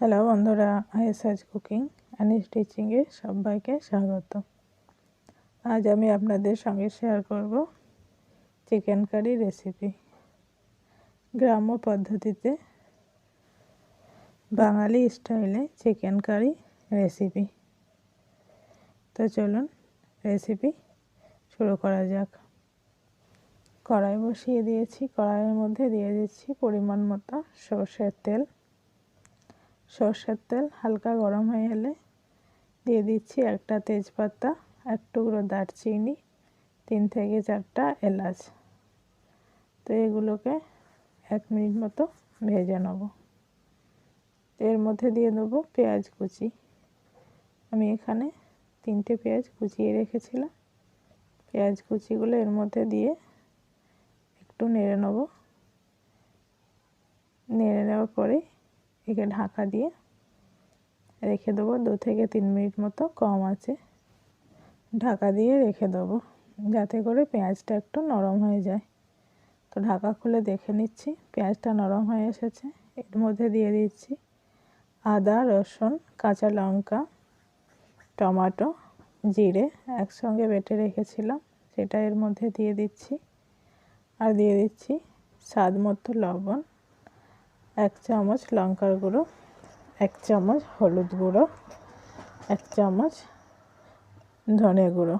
Hello বন্ধুরা আইএসআজ cooking and স্টিচিংয়ে সবাইকে স্বাগত। আজ আমি আপনাদের সঙ্গে শেয়ার করব চিকেন কারি রেসিপি গ্রাম্য পদ্ধতিতে বাঙালি স্টাইলে চিকেন কারি রেসিপি তো চলুন রেসিপি শুরু করা যাক। কড়াই বসিয়ে দিয়েছি, কড়াইয়ের মধ্যে দিয়ে দিচ্ছি পরিমাণ মতো সর্ষের তেল। সর্ষের তেল হালকা গরম হয়ে এলে দিয়ে দিচ্ছি একটা তেজপাতা, এক টুকরো দারচিনি, তিন থেকে চারটা এলাচ। তো এগুলোকে এক মিনিট মতো ভেজে নেব। এর মধ্যে দিয়ে দেবো পেঁয়াজ কুচি। আমি এখানে তিনটে পেঁয়াজ কুচিয়ে রেখেছিলাম। পেঁয়াজ কুচিগুলো এর মধ্যে দিয়ে একটু নেড়ে নেব। নেড়ে নেওয়ার পরে একে ঢাকা দিয়ে রেখে দেবো। দু থেকে তিন মিনিট মতো কম আছে। ঢাকা দিয়ে রেখে দেবো। যাতে করে পেঁয়াজটা একটু নরম হয়ে যায়। তো ঢাকা খুলে দেখে নিচ্ছি। পেঁয়াজটা নরম হয়ে এসেছে। এর মধ্যে দিয়ে দিচ্ছি আদা, রসুন, কাঁচা লঙ্কা, টমাটো, জিরে একসঙ্গে বেটে রেখেছিলাম। সেটা এর মধ্যে দিয়ে দিচ্ছি। আর দিয়ে দিচ্ছি স্বাদ মতো লবণ। এক চামচ লঙ্কার গুঁড়ো, এক চামচ হলুদ গুঁড়ো, এক চামচ ধনে গুঁড়ো।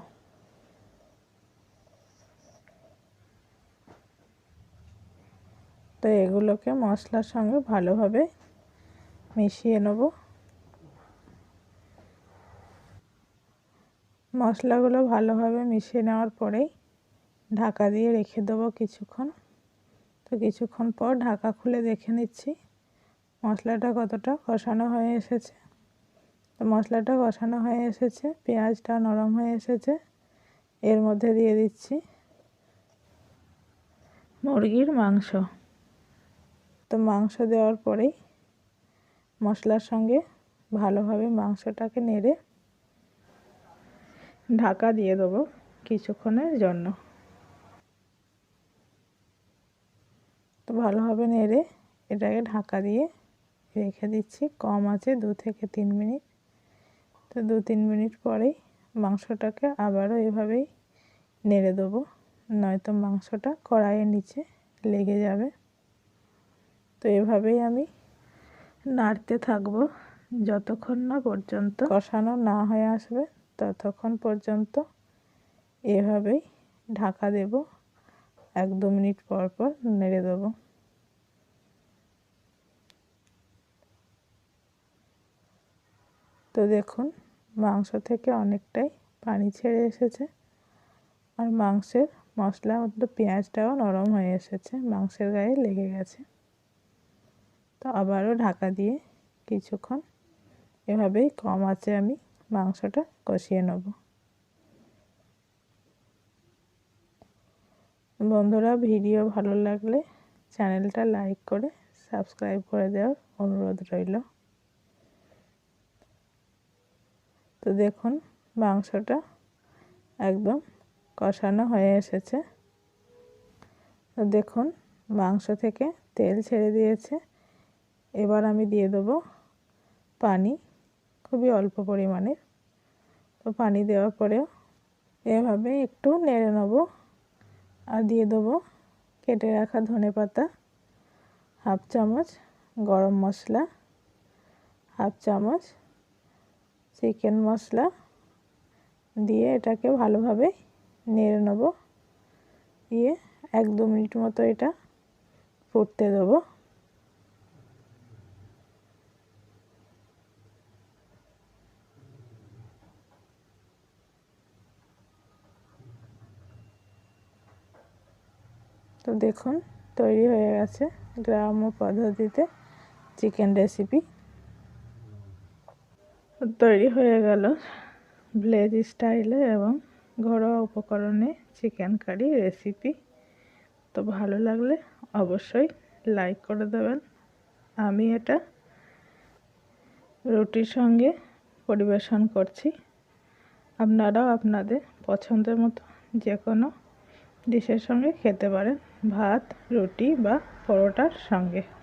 তো এগুলোকে মশলার সঙ্গে ভালোভাবে মিশিয়ে নেব। মশলাগুলো ভালোভাবে মিশিয়ে নেওয়ার পরেই ঢাকা দিয়ে রেখে দেবো কিছুক্ষণ। তো কিছুক্ষণ পর ঢাকা খুলে দেখে নিচ্ছি মশলাটা কতটা কষানো হয়ে এসেছে। তো মশলাটা কষানো হয়ে এসেছে, পেঁয়াজটা নরম হয়ে এসেছে। এর মধ্যে দিয়ে দিচ্ছি মুরগির মাংস। তো মাংস দেওয়ার পরেই মশলার সঙ্গে ভালোভাবে মাংসটাকে নেড়ে ঢাকা দিয়ে দেবো কিছুক্ষণের জন্য। ভালোভাবে নেড়ে এটাকে ঢাকা দিয়ে রেখে দিচ্ছি। কম আছে দু থেকে তিন মিনিট। তো দু তিন মিনিট পরেই মাংসটাকে আবারও এভাবেই নেড়ে দেবো। নয়তো মাংসটা কড়াইয়ের নিচে লেগে যাবে। তো এভাবেই আমি নাড়তে থাকব যতক্ষণ না পর্যন্ত কষানো না হয়ে আসবে, ততক্ষণ পর্যন্ত এভাবেই ঢাকা দেব। এক দু মিনিট পর পর নেড়ে দেবো। তো দেখুন, মাংস থেকে অনেকটাই পানি ছেড়ে এসেছে। আর মাংসের মশলা মধ্যে পেঁয়াজটাও নরম হয়ে এসেছে, মাংসের গায়ে লেগে গেছে। তো আবারও ঢাকা দিয়ে কিছুক্ষণ এভাবেই কম আছে আমি মাংসটা কষিয়ে নেব। বন্ধুরা, ভিডিও ভালো লাগলে চ্যানেলটা লাইক করে সাবস্ক্রাইব করে দেওয়ার অনুরোধ রইল। তো দেখুন, মাংসটা একদম কষানো হয়ে এসেছে। তো দেখুন, মাংস থেকে তেল ছেড়ে দিয়েছে। এবার আমি দিয়ে দেবো পানি, খুবই অল্প পরিমাণের তো পানি দেওয়ার পরেও এভাবে একটু নেড়ে নেব। আর দিয়ে দেবো কেটে রাখা ধনে পাতা, হাফ চামচ গরম মশলা, হাফ চামচ চিকেন মশলা দিয়ে এটাকে ভালোভাবে নেড়ে নেব। দিয়ে এক দু মিনিট মতো এটা ফুটতে দেবো। তো দেখুন, তৈরি হয়ে গেছে গ্রাম্য পদ্ধতিতে চিকেন রেসিপি। তৈরি হয়ে গেল ব্লেজ স্টাইলে এবং ঘরোয়া উপকরণে চিকেন কারি রেসিপি। তো ভালো লাগলে অবশ্যই লাইক করে দেবেন। আমি এটা রুটির সঙ্গে পরিবেশন করছি। আপনারাও আপনাদের পছন্দের মতো যে কোনো ডিশের সঙ্গে খেতে পারেন, ভাত, রুটি বা পরোটার সঙ্গে।